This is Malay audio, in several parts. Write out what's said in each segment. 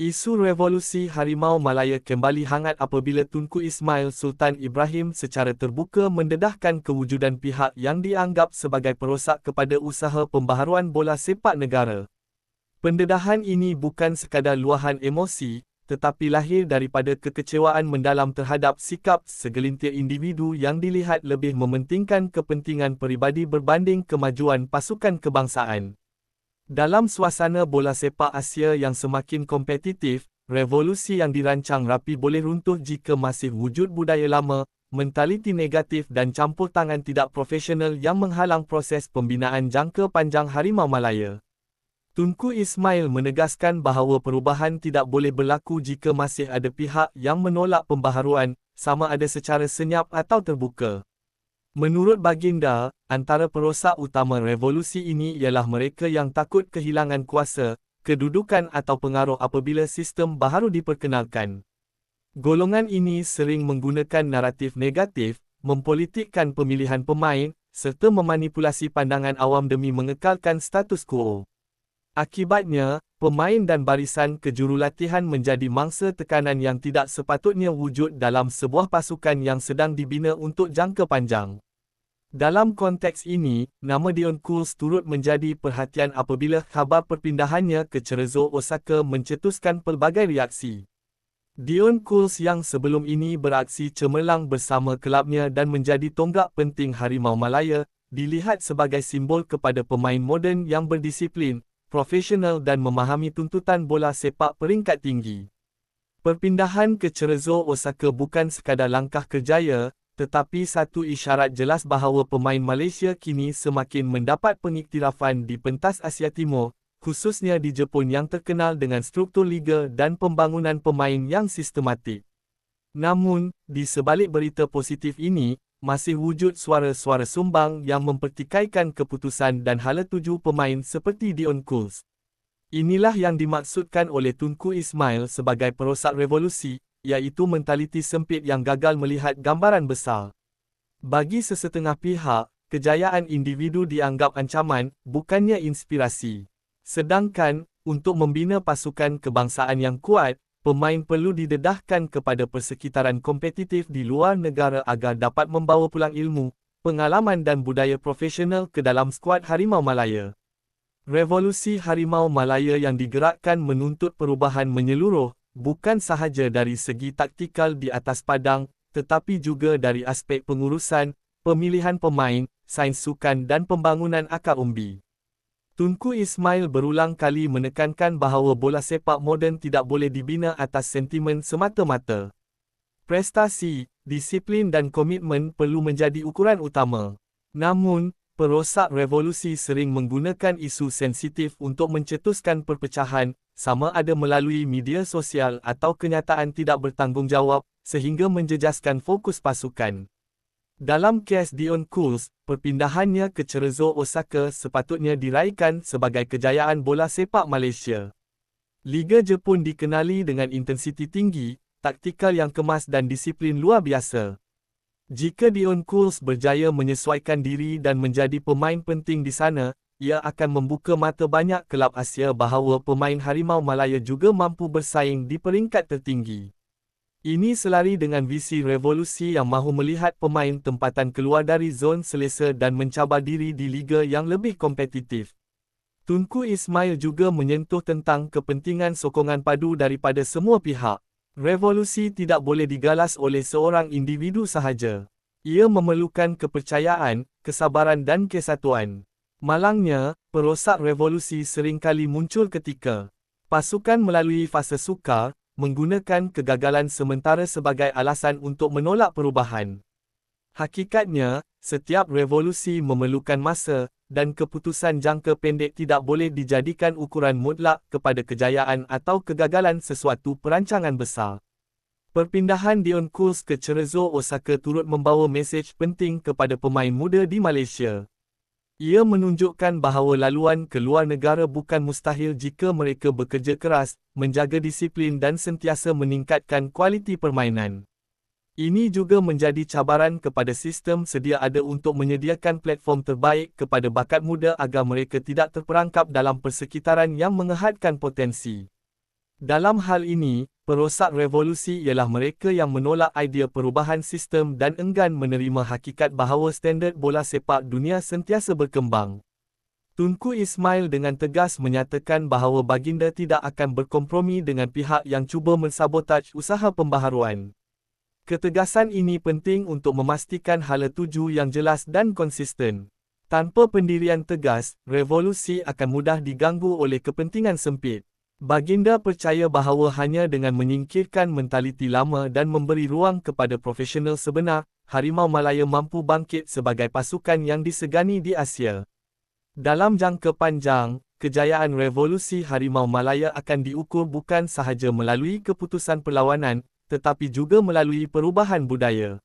Isu revolusi Harimau Malaya kembali hangat apabila Tunku Ismail Sultan Ibrahim secara terbuka mendedahkan kewujudan pihak yang dianggap sebagai perosak kepada usaha pembaharuan bola sepak negara. Pendedahan ini bukan sekadar luahan emosi, tetapi lahir daripada kekecewaan mendalam terhadap sikap segelintir individu yang dilihat lebih mementingkan kepentingan peribadi berbanding kemajuan pasukan kebangsaan. Dalam suasana bola sepak Asia yang semakin kompetitif, revolusi yang dirancang rapi boleh runtuh jika masih wujud budaya lama, mentaliti negatif dan campur tangan tidak profesional yang menghalang proses pembinaan jangka panjang Harimau Malaya. Tunku Ismail menegaskan bahawa perubahan tidak boleh berlaku jika masih ada pihak yang menolak pembaharuan, sama ada secara senyap atau terbuka. Menurut Baginda, antara perosak utama revolusi ini ialah mereka yang takut kehilangan kuasa, kedudukan atau pengaruh apabila sistem baharu diperkenalkan. Golongan ini sering menggunakan naratif negatif, mempolitikkan pemilihan pemain, serta memanipulasi pandangan awam demi mengekalkan status quo. Akibatnya, pemain dan barisan kejurulatihan menjadi mangsa tekanan yang tidak sepatutnya wujud dalam sebuah pasukan yang sedang dibina untuk jangka panjang. Dalam konteks ini, nama Dion Cools turut menjadi perhatian apabila khabar perpindahannya ke Cerezo Osaka mencetuskan pelbagai reaksi. Dion Cools yang sebelum ini beraksi cemerlang bersama kelabnya dan menjadi tonggak penting Harimau Malaya, dilihat sebagai simbol kepada pemain moden yang berdisiplin, profesional dan memahami tuntutan bola sepak peringkat tinggi. Perpindahan ke Cerezo Osaka bukan sekadar langkah kerjaya, tetapi satu isyarat jelas bahawa pemain Malaysia kini semakin mendapat pengiktirafan di pentas Asia Timur, khususnya di Jepun yang terkenal dengan struktur liga dan pembangunan pemain yang sistematik. Namun, di sebalik berita positif ini, masih wujud suara-suara sumbang yang mempertikaikan keputusan dan hala tuju pemain seperti Dion Cools. Inilah yang dimaksudkan oleh Tunku Ismail sebagai perosak revolusi, iaitu mentaliti sempit yang gagal melihat gambaran besar. Bagi sesetengah pihak, kejayaan individu dianggap ancaman, bukannya inspirasi. Sedangkan, untuk membina pasukan kebangsaan yang kuat, pemain perlu didedahkan kepada persekitaran kompetitif di luar negara agar dapat membawa pulang ilmu, pengalaman dan budaya profesional ke dalam skuad Harimau Malaya. Revolusi Harimau Malaya yang digerakkan menuntut perubahan menyeluruh, bukan sahaja dari segi taktikal di atas padang, tetapi juga dari aspek pengurusan, pemilihan pemain, sains sukan dan pembangunan akar umbi. Tunku Ismail berulang kali menekankan bahawa bola sepak moden tidak boleh dibina atas sentimen semata-mata. Prestasi, disiplin dan komitmen perlu menjadi ukuran utama. Namun, perosak revolusi sering menggunakan isu sensitif untuk mencetuskan perpecahan, sama ada melalui media sosial atau kenyataan tidak bertanggungjawab, sehingga menjejaskan fokus pasukan. Dalam kes Dion Cools, perpindahannya ke Cerezo Osaka sepatutnya diraikan sebagai kejayaan bola sepak Malaysia. Liga Jepun dikenali dengan intensiti tinggi, taktikal yang kemas dan disiplin luar biasa. Jika Dion Cools berjaya menyesuaikan diri dan menjadi pemain penting di sana, ia akan membuka mata banyak kelab Asia bahawa pemain Harimau Malaya juga mampu bersaing di peringkat tertinggi. Ini selari dengan visi revolusi yang mahu melihat pemain tempatan keluar dari zon selesa dan mencabar diri di liga yang lebih kompetitif. Tunku Ismail juga menyentuh tentang kepentingan sokongan padu daripada semua pihak. Revolusi tidak boleh digalas oleh seorang individu sahaja. Ia memerlukan kepercayaan, kesabaran dan kesatuan. Malangnya, perosak revolusi seringkali muncul ketika pasukan melalui fase sukar, menggunakan kegagalan sementara sebagai alasan untuk menolak perubahan. Hakikatnya, setiap revolusi memerlukan masa, dan keputusan jangka pendek tidak boleh dijadikan ukuran mutlak kepada kejayaan atau kegagalan sesuatu perancangan besar. Perpindahan Dion Cools ke Cerezo Osaka turut membawa mesej penting kepada pemain muda di Malaysia. Ia menunjukkan bahawa laluan ke luar negara bukan mustahil jika mereka bekerja keras, menjaga disiplin dan sentiasa meningkatkan kualiti permainan. Ini juga menjadi cabaran kepada sistem sedia ada untuk menyediakan platform terbaik kepada bakat muda agar mereka tidak terperangkap dalam persekitaran yang mengehadkan potensi. Dalam hal ini, perosak revolusi ialah mereka yang menolak idea perubahan sistem dan enggan menerima hakikat bahawa standard bola sepak dunia sentiasa berkembang. Tunku Ismail dengan tegas menyatakan bahawa baginda tidak akan berkompromi dengan pihak yang cuba mensabotaj usaha pembaharuan. Ketegasan ini penting untuk memastikan hala tuju yang jelas dan konsisten. Tanpa pendirian tegas, revolusi akan mudah diganggu oleh kepentingan sempit. Baginda percaya bahawa hanya dengan menyingkirkan mentaliti lama dan memberi ruang kepada profesional sebenar, Harimau Malaya mampu bangkit sebagai pasukan yang disegani di Asia. Dalam jangka panjang, kejayaan revolusi Harimau Malaya akan diukur bukan sahaja melalui keputusan perlawanan, tetapi juga melalui perubahan budaya.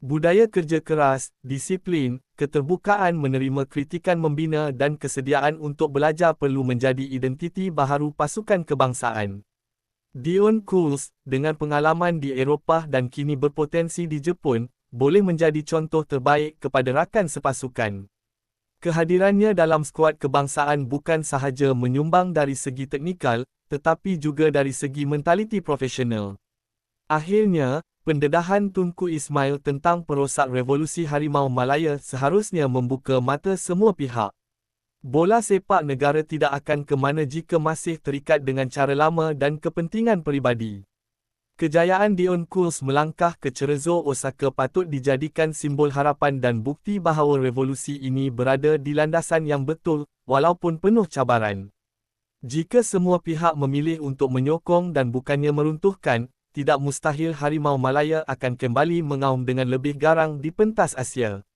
Budaya kerja keras, disiplin, keterbukaan menerima kritikan membina dan kesediaan untuk belajar perlu menjadi identiti baharu pasukan kebangsaan. Dion Cools, dengan pengalaman di Eropah dan kini berpotensi di Jepun, boleh menjadi contoh terbaik kepada rakan sepasukan. Kehadirannya dalam skuad kebangsaan bukan sahaja menyumbang dari segi teknikal, tetapi juga dari segi mentaliti profesional. Akhirnya, pendedahan Tunku Ismail tentang perosak revolusi Harimau Malaya seharusnya membuka mata semua pihak. Bola sepak negara tidak akan ke mana jika masih terikat dengan cara lama dan kepentingan peribadi. Kejayaan Dion Cools melangkah ke Cerezo Osaka patut dijadikan simbol harapan dan bukti bahawa revolusi ini berada di landasan yang betul, walaupun penuh cabaran. Jika semua pihak memilih untuk menyokong dan bukannya meruntuhkan, tidak mustahil Harimau Malaya akan kembali mengaum dengan lebih garang di pentas Asia.